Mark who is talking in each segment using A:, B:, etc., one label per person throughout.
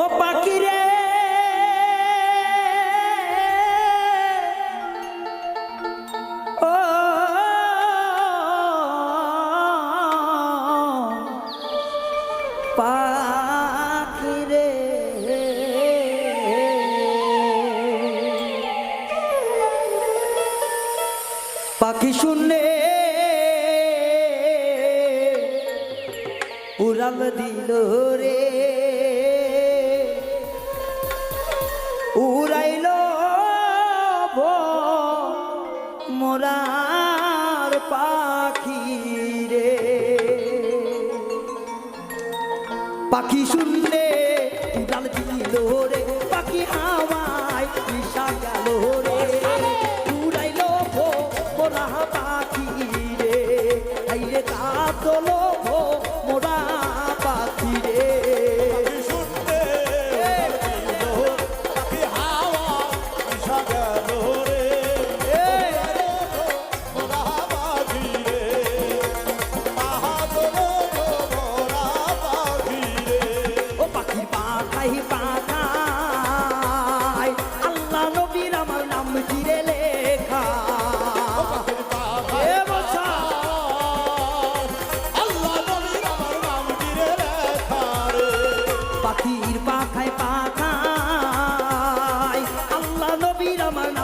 A: ও পাখি শুনলে উড়াল দিল রে। পাখি শুনলে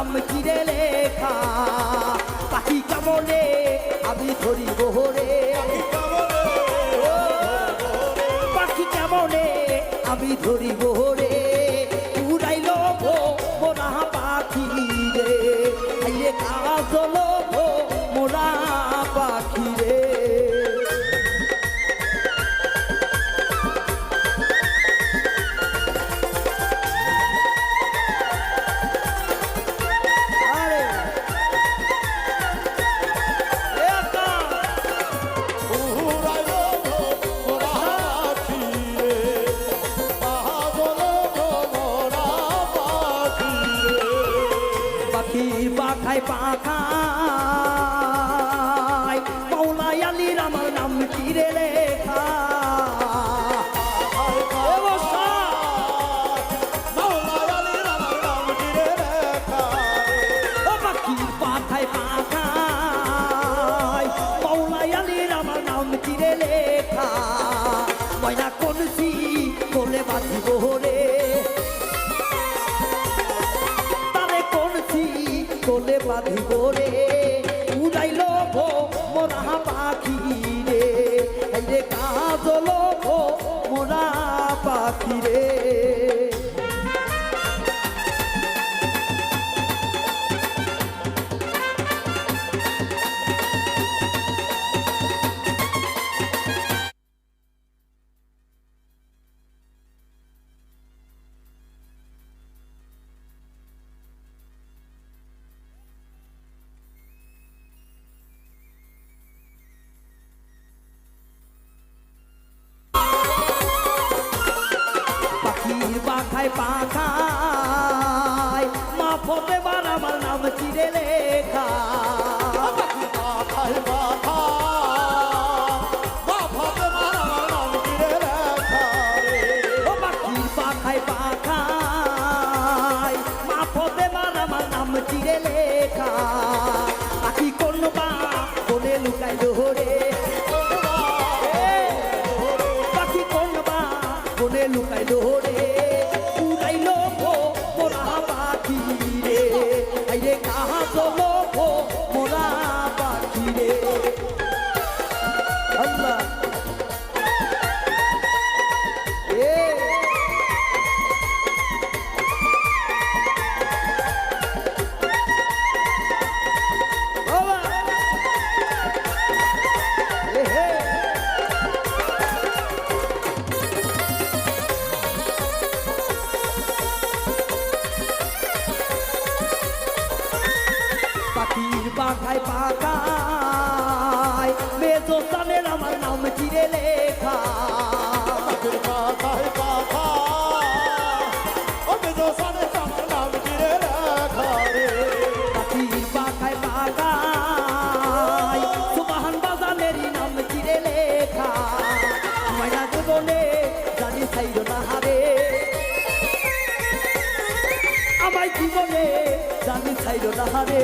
A: নাম কিরে লেখা। পাখি কামনে আমি ধরি বহরে। পাখি কামনে আমি ধরি পাখায় পাখায় কোলে বাঁধিব রে উড়াইল মোরা পাখি রে। রে কাজল মোরা পাখি রে। পাখায়। পাখায় মা ফতে বার আমার নাম চিরে লেখা। ও আইরে কাহা চলো পাখির পাখায় পাখায় মেজোস্তানের আমার নাম চিরে লেখা। পাখির পাখায় পাখায় সুবাহান বাজানেরই নাম চিরে লেখা। ময়না জীবনে জানি সাইর না হারে। জীবনে জানি ছাইর না রে